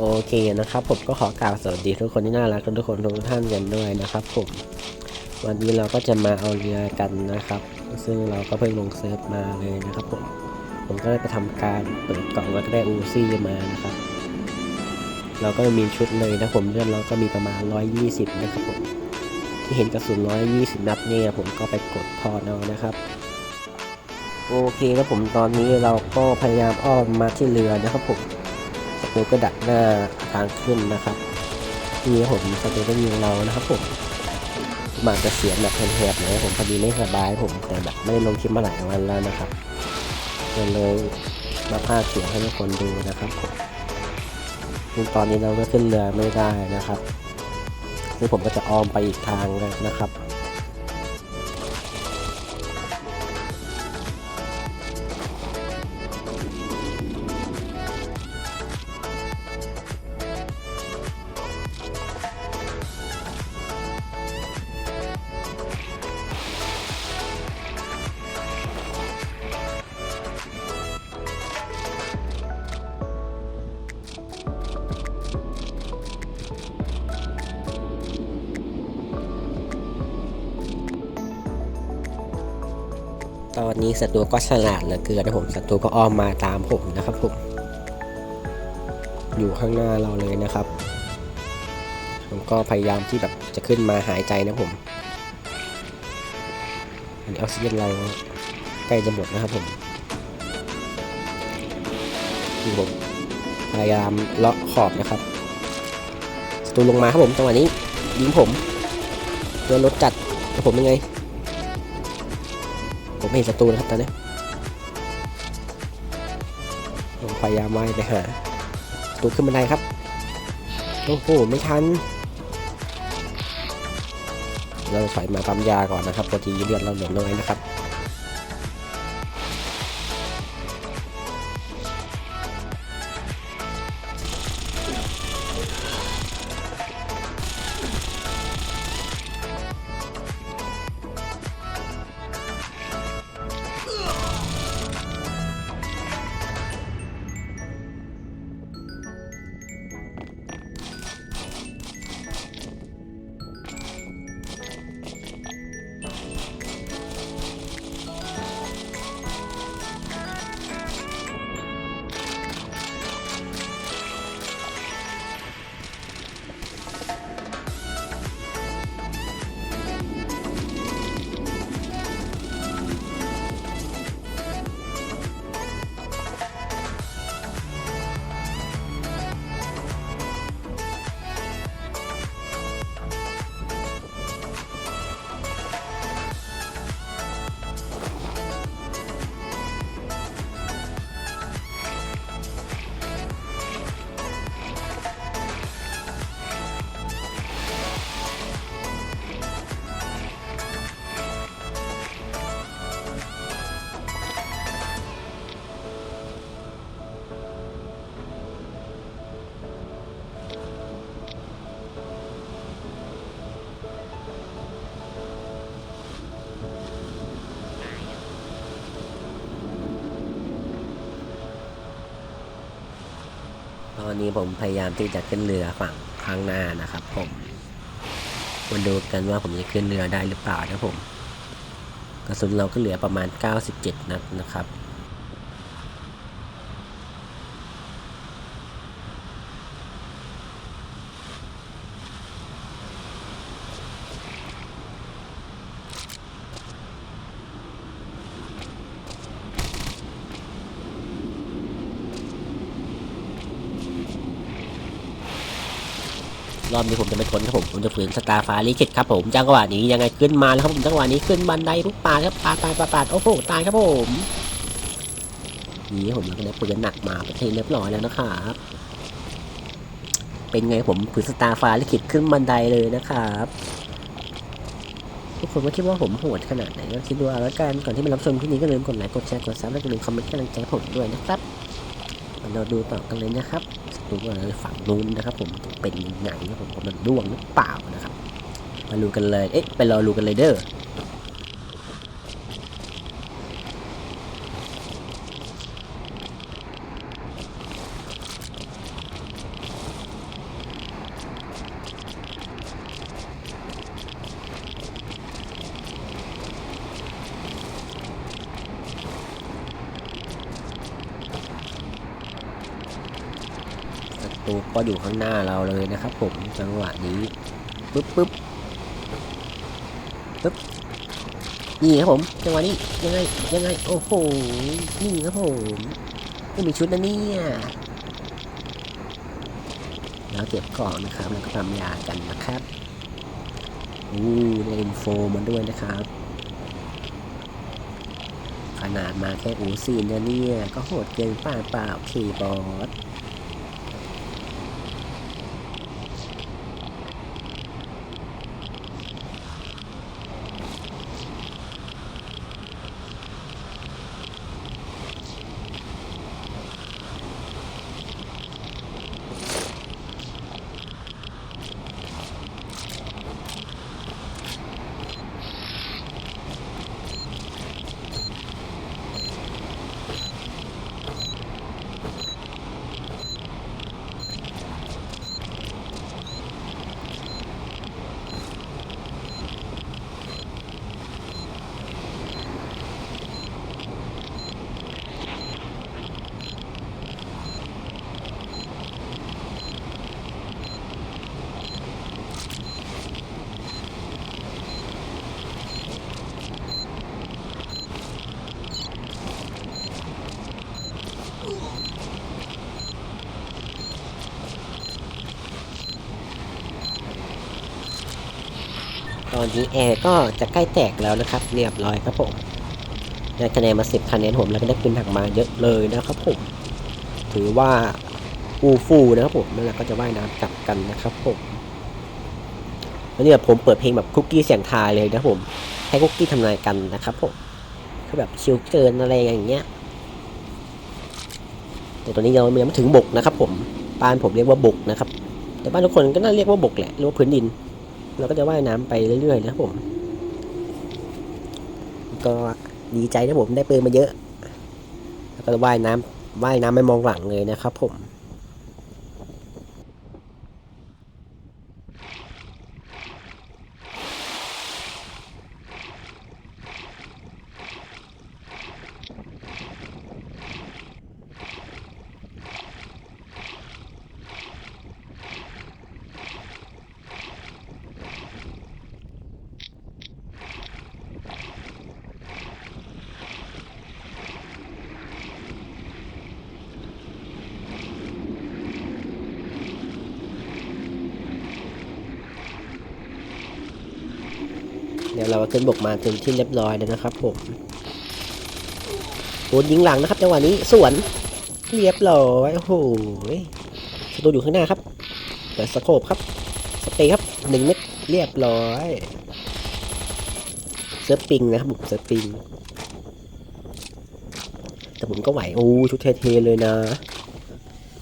โอเคนะครับ ผมก็ขอกล่าวสวัสดีทุกคนที่น่ารักทุกคนทุกท่านกันด้วยนะครับ ผมวันนี้เราก็จะมาเอาเรือกันนะครับ ซึ่งเราก็เพิ่งลงเซิร์ฟมาเลยนะครับผมผมก็ได้ไปทำการเปิดกล่องแล้วก็ได้อูซี่มานะครับ เราก็มีชุดเลยนะผมเลื่อดเราก็มีประมาณ 120 นะครับผมที่เห็นกระสุน 120 นัดเนี่ยผมก็ไปกดพอเอานะครับโอเคครับผมตอนนี้เราก็พยายามอ้อมมาที่เรือนะครับผม สตูก็ดักหน้าทางขึ้นนะครับนี่ผมสตูก็ยิงเรานะครับผมมาจะเสียงแบบแหบๆหน่อยผมพอดีไม่สบายผมแต่แบบไม่ได้ลงคลิปมาหลายวันแล้วนะครับก็เลยมาพาเสียงให้ทุกคนดูนะครับผมตอนนี้เราก็ขึ้นเรือไม่ได้นะครับซึ่ผมก็จะอ้อมไปอีกทางนะครับ อนนี้ศัตรูก็ฉลาดเหลือเกินนะผมศัตรูก็อ้อมมาตามผมนะครับผมอยู่ข้างหน้าเราเลยนะครับ ผมก็พยายามที่แบบจะขึ้นมาหายใจนะผมอันนี้ออกซิเจนเราใกล้จะหมดนะครับผมนี่ผมพยายามเลาะขอบนะครับศัตรูลงมาครับผมจังหวะนี้ยิงผมเรือรถจัดผมยังไง ผมไม่เห็นศัตรูนะครับตอนนี้ผมพยายามว่ายไปหาศัตรูขึ้นบันไดครับ โอ้โห ไม่ทัน เราถอยมาปั๊มยาก่อนนะครับพอดีเลือดเราเหลือน้อยนะครับ ตอนนี้ผมพยายามที่จะขึ้นเรือฝั่งข้างหน้านะครับ ผมมาดูกันว่าผมจะขึ้นเรือได้หรือเปล่านะผม กระสุนเราก็เหลือประมาณ 97 นัดนะครับ รอบนี้ผมจะไม่ทนครับผมผมจะฝืนสตาร์ฟ้าลิขิตครับผมจังหวะนี้ยังไงขึ้นมาแล้วครับผมจังหวะนี้ขึ้นบันไดปุ๊บปาดครับปาดตายปาดปาดโอ้โหตายครับผมนี่ผมก็ได้ปืนหนักมาเป็นที่เรียบร้อยแล้วนะครับเป็นไงผมผืนสตาร์ฟ้าลิขิตขึ้นบันไดเลยนะครับทุกคนก็คิดว่าผมโหดขนาดไหนก็คิดดูเอาล้วกันก่อนที่มารับชมคลิปนี้ก็ลืมกดไลค์กดแชร์กดซับและอย่าลืมคอมเมนต์กำลังใจผมด้วยนะครับเราดูต่อกันเลยนะครับ ดูว่าฝั่งนู้นนะครับ ผมเป็นยังไงนะผมมันร่วงหรือเปล่านะครับ มาดูกันเลย เอ๊ะไปรอดูกันเลยเด้อ ตูก็อยู่ข้างหน้าเราเลยนะครับ ผมจังหวะนี้ปึ๊บปึ๊บปึ๊บนี่ครับผมจังหวะนี้ยังไงยังไงโอ้โหนี่ครับผมไม่มีชุดนะเนี่ยแล้วเก็บของนะครับแล้วก็ทำยากันนะครับอู้ได้อินโฟมาด้วยนะครับ ขนาดมาแค่อูซีนนะเนี่ยก็โหดเกินป่าเปล่าคีย์บอร์ ตอนนี้แอร์ก็จะใกล้แตกแล้วนะครับ เรียบร้อยครับผมได้คะแนนมาสิบคะแนนผมแล้วก็ได้ปืนถักมาเยอะเลยนะครับผมถือว่าอูฟูนะครับผมแล้วเราก็จะว่ายน้ำกลับกันนะครับผมแล้วเนี่ยผมเปิดเพลงแบบคุกกี้เสียงทายเลยนะผมให้คุกกี้ทำนายกันนะครับผมคือแบบชิลเกินอะไรอย่างเงี้ยแต่ตัวนี้ยังยังไม่ถึงบกนะครับ ผมบ้านผมเรียกว่าบกนะครับ แต่บ้านทุกคนก็น่าเรียกว่าบกแหละหรือว่าพื้นดิน เราก็จะว่ายน้ำไปเรื่อยๆนะครับผม ก็ดีใจนะผมได้ปืนมาเยอะ แล้วก็ว่ายน้ำว่ายน้ำไม่มองหลังเลยนะครับผม เดี๋ยวเราก็ขึ้นบกมาถึงที่เรียบร้อยแล้วนะครับผมโดนยิงหลังนะครับจังหวะนี้สวนเรียบร้อยโอ้โหศัตรูอยู่ข้างหน้าครับเปิดสโคปครับสเปรย์ครับหนึ่งเม็ดเรียบร้อยเซิร์ฟปิงนะครับผมเซิร์ฟปิงแต่ผมก็ไหวโอ้ชุดเท่ๆเลยนะ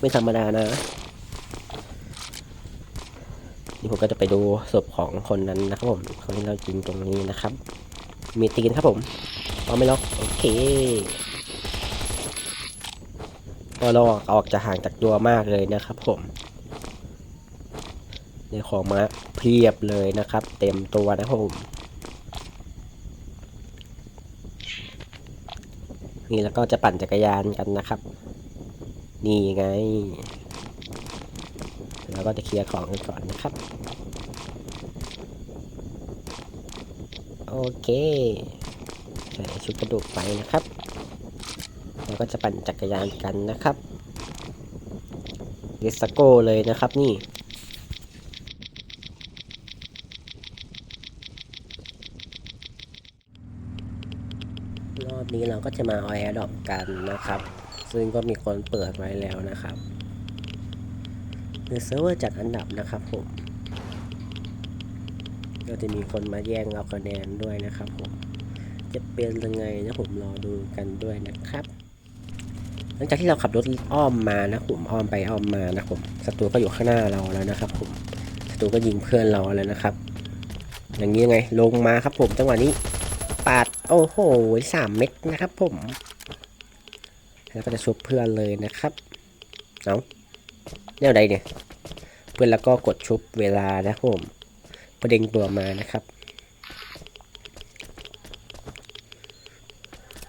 ไม่ธรรมดานะ นี่ผมก็จะไปดูศพของคนนั้นนะครับผมคนที่เรายิงตรงนี้นะครับ มีตีนครับผมเอาไม่ล็อกโอเคก็ลอกออกจะห่างจากตัวมากเลยนะครับผมในของมาเพียบเลยนะครับ เต็มตัวนะผมนี่แล้วก็จะปั่นจักรยานกันนะครับ นี่ไง แล้วก็จะเคลียร์ของกันก่อนนะครับ โอเค ใส่ชุดกระดูกไปนะครับ เราก็จะปั่นจักรยานกันนะครับดิสโก้เลยนะครับนี่รอบนี้เราก็จะมาอาแอร์ดอปกันนะครับ ซึ่งก็มีคนเปิดไว้แล้วนะครับ ในเซิร์ฟเวอร์จัดอันดับนะครับผมก็จะมีคนมาแย่งเอาคะแนนด้วยนะครับผมจะเป็นยังไงนะผมรอดูกันด้วยนะครับ หลังจากที่เราขับรถอ้อมมานะผมอ้อมไปอ้อมมานะผมศัตรูก็อยู่ข้างหน้าเราแล้วนะครับ ผมศัตรูก็ยิงเพื่อนเราแล้วนะครับ อย่างนี้ยังไงลงมาครับผมจังหวะนี้ปาดโอ้โหสามเม็ดนะครับผมแล้วก็จะชุบเพื่อนเลยนะครับเอา แนวใดเนี่ย เพื่อนแล้วก็กดชุบเวลานะผมประเด็งตัวมานะครับ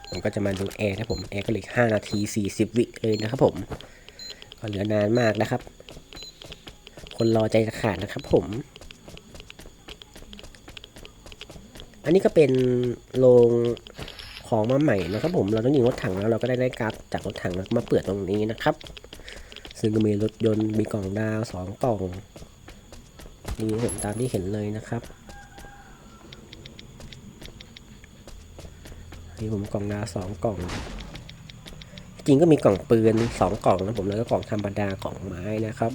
ผมก็จะมาดูแอร์นะผมแอร์ก็เหลือ5นาที40วิเลยนะครับผม ก็เหลือนานมากนะครับ คนรอใจจะขาดนะครับผมอันนี้ก็เป็นโรงของมาใหม่นะครับผม เราต้องยิงรถถังแล้วเราก็ได้ได้การ์ดจากรถถังมาเปิดตรงนี้นะครับ ซึ่งก็มีรถยนต์มีกล่องดาวสองกล่องนี่เห็นตามที่เห็นเลยนะครับนี่ผมกล่องดาวสองกล่อง จริงก็มีกล่องปืนสองกล่องนะผมแล้วก็กล่องธรรมดากล่องไม้นะครับ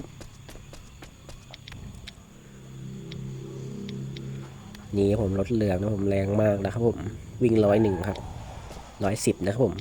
นี่ผมรถเหลืองนะผมแรงมากนะครับผมวิ่งร้อยหนึ่งครับร้อยสิบนะครับผม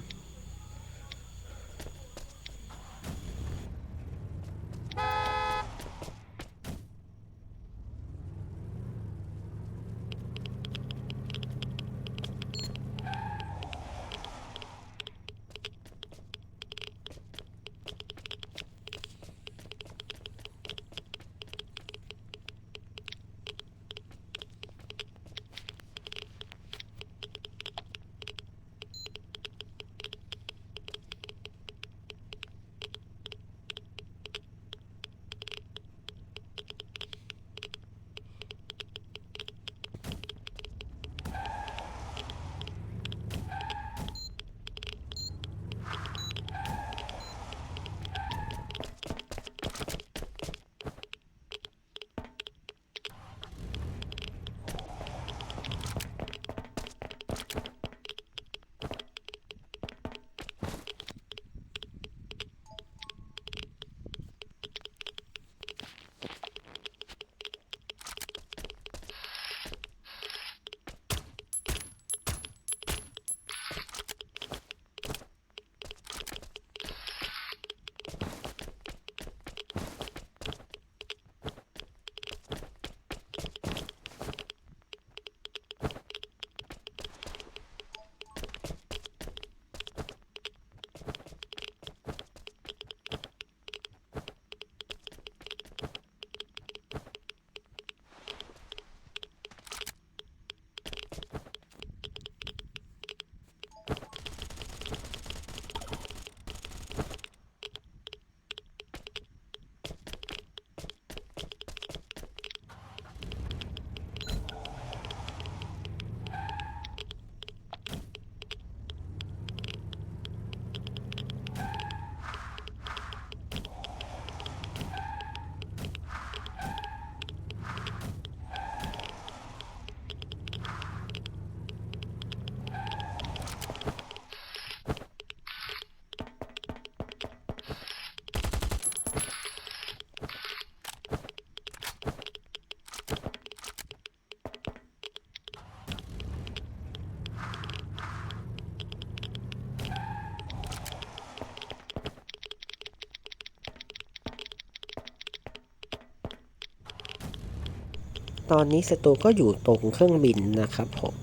ตอนนี้ศัตรูก็อยู่ตรงเครื่องบินนะครับผม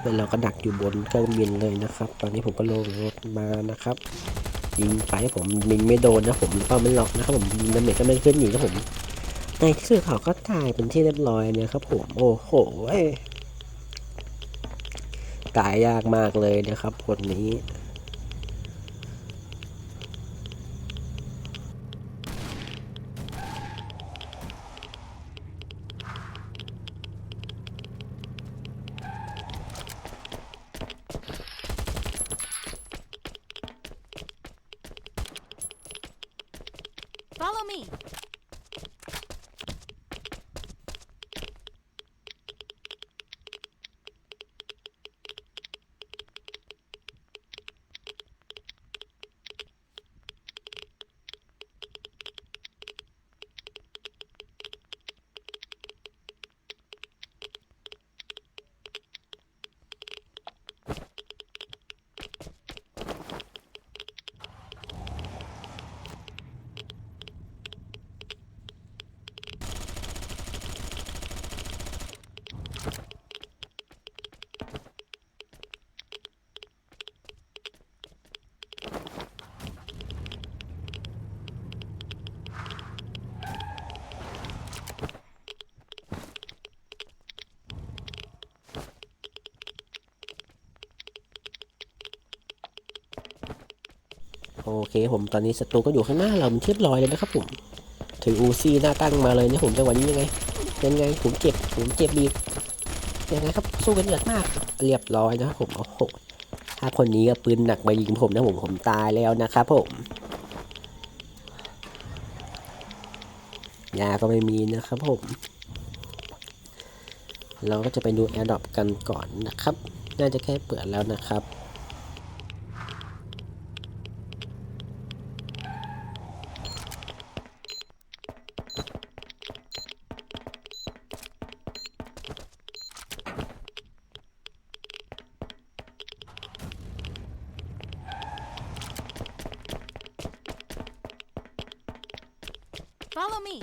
แล้วเราก็ดักอยู่บนเครื่องบินเลยนะครับ ตอนนี้ผมก็ลงรถมานะครับ ยิงไปผมยิงไม่โดนนะผมเป้าไม่ล็อกนะครับผมยิงดาเมจก็ไม่ขึ้นหนีครับผม ในที่สุดเขาก็ตายเป็นที่เรียบร้อยเนี่ยครับผมโอ้โห้ยตายยากมากเลยนะครับคนนี้ me. โอเคผมตอนนี้ศัตรูก็อยู่ข้างหน้าเรามันเรียบร้อยเลยนะครับผม ถืออูซี่หน้าตั้งมาเลยนี่ผมจังหวะนี้ยังไงยังไงผมเจ็บผมเจ็บบีบยังไงครับสู้กันเดือดมากเรียบร้อยนะครับผมโอ้โหถ้าคนนี้ก็ปืนหนักมายิงผมนะผมผมตายแล้วนะครับผมยาก็ไม่มีนะครับผม เราก็จะไปดูแอร์ดรอปกันก่อนนะครับ น่าจะแค่เปิดแล้วนะครับ Follow me.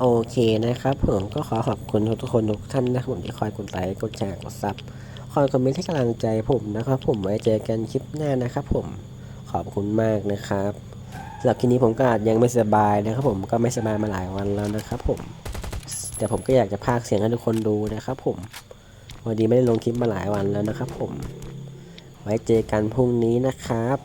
โอเคนะครับผมก็ขอขอบคุณทุกคนทุกท่านนะครับผมที่คอยกดไลค์กดแชร์กดซับคอยคอมเมนต์ให้กำลังใจผมนะครับ ผมไว้เจอกันคลิปหน้านะครับ ผมขอบคุณมากนะครับสำหรับคลิปนี้ผมก็ยังไม่สบายนะครับ ผมก็ไม่สบายมาหลายวันแล้วนะครับ ผม แต่ผมก็อยากจะพากเสียงให้ทุกคนดูนะครับผมวันนี้ไม่ได้ลงคลิปมาหลายวันแล้วนะครับผม ไว้เจอกันพรุ่งนี้นะครับ